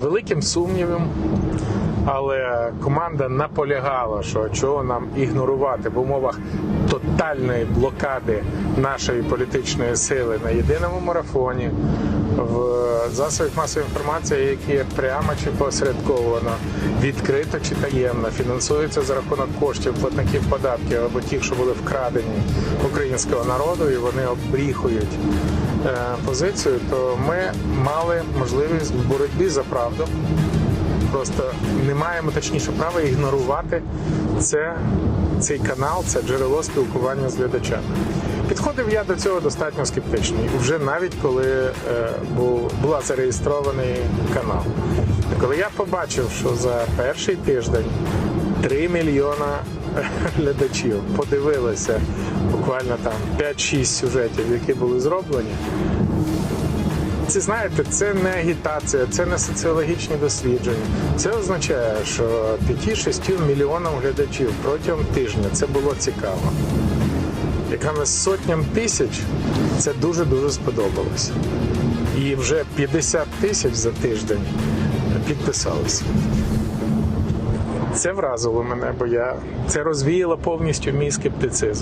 великим сумнівом, але команда наполягала, що чого нам ігнорувати в умовах тотальної блокади нашої політичної сили на єдиному марафоні в засобах масової інформації, які прямо чи посередковано, відкрито чи таємно фінансуються за рахунок коштів платників податків або тих, що були вкрадені українського народу, і вони обріхують позицію, то ми мали можливість в боротьбі за правду. Просто не маємо точніше права ігнорувати це, цей канал, це джерело спілкування з глядачами. Підходив я до цього достатньо скептично, вже навіть коли е, був, була зареєстрований канал. Коли я побачив, що за перший тиждень 3 мільйона глядачів подивилися буквально там 5-6 сюжетів, які були зроблені, це знаєте, це не агітація, це не соціологічні дослідження. Це означає, що 5-6 мільйонам глядачів протягом тижня це було цікаво. Якраз сотням тисяч це дуже дуже сподобалося. І вже 50 тисяч за тиждень підписалися. Це вразило мене, бо я це розвіяло повністю мій скептицизм.